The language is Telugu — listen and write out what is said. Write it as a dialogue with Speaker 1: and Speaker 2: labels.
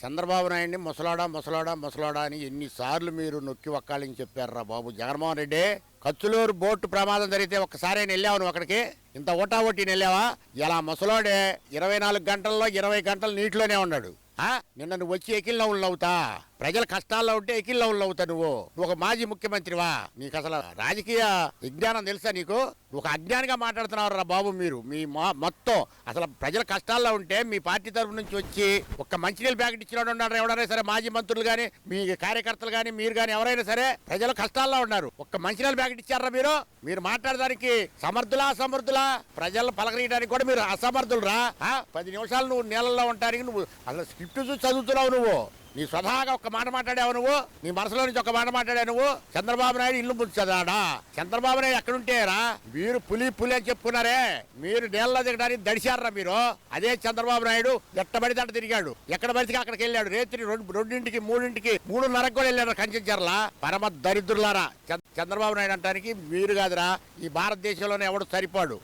Speaker 1: చంద్రబాబు నాయుడిని ముసలాడా ముసలాడా ముసలాడా అని ఎన్నిసార్లు మీరు నొక్కి ఒక్కాలని చెప్పారా బాబు. జగన్మోహన్ రెడ్డి కచ్చులూరు బోటు ప్రమాదం జరిగితే ఒక్కసారి ఆయన వెళ్ళావు నువ్వు అక్కడికి? ఇంత ఓటా ఓటీ వెళ్ళావా ఇలా ముసలోడే ఇరవై నాలుగు గంటల్లో ఇరవై గంటలు నీటిలోనే ఉన్నాడు. నిన్న నువ్వు వచ్చి ఎకిల్ నవ్వుతా. ప్రజల కష్టాల్లో ఉంటే ఎకిల్ అవుతావు నువ్వు. ఒక మాజీ ముఖ్యమంత్రివా? నీకు అసలు రాజకీయ విజ్ఞానం తెలుసా నీకు? ఒక అజ్ఞానిగా మాట్లాడుతున్నారు రా బాబు మీరు. మీ మా- మొత్తం అసలు ప్రజల కష్టాల్లో ఉంటే మీ పార్టీ తరపు నుంచి వచ్చి ఒక మంచినీళ్ళు ప్యాకెట్ ఇచ్చిన ఉన్నారు ఎవరైనా సరే మాజీ మంత్రులు కానీ మీ కార్యకర్తలు కానీ మీరు కానీ ఎవరైనా సరే ప్రజలు కష్టాల్లో ఉన్నారు. ఒక్క మంచినీళ్ళు ప్యాకెట్ ఇచ్చారా మీరు? మీరు మాట్లాడడానికి సమర్థులా అసమర్థులా? ప్రజలను పలకరీయడానికి కూడా మీరు అసమర్థులు రా. పది నిమిషాలు నువ్వు నీళ్ళల్లో ఉంటానికి నువ్వు అసలు స్క్రిప్ట్ చూసి చదువుతున్నావు నువ్వు. నీ స్వతహాగా ఒక మాట మాట్లాడావు నువ్వు? నీ మనసులో నుంచి ఒక మాట మాట్లాడావు నువ్వు? చంద్రబాబు నాయుడు ఇల్లు ముంచదాడా చంద్రబాబు నాయుడు ఎక్కడుంటేరా మీరు పులి పులి అని చెప్పుకున్నారే. మీరు నీళ్ళలో దిగడానికి దడిశారా మీరు. అదే చంద్రబాబు నాయుడు ఎట్టబడి పడితే తిరిగాడు. ఎక్కడ పడితే అక్కడికి వెళ్ళాడు? రేత్రి రెండు రెండింటికి మూడింటికి మూడున్నరకు కూడా వెళ్ళాడు కంచెంచర్లా. పరమ దరిద్రులారా. చంద్రబాబు నాయుడు అంటానికి మీరు కాదురా. ఈ భారతదేశంలోనే ఎవడు సరిపోడు.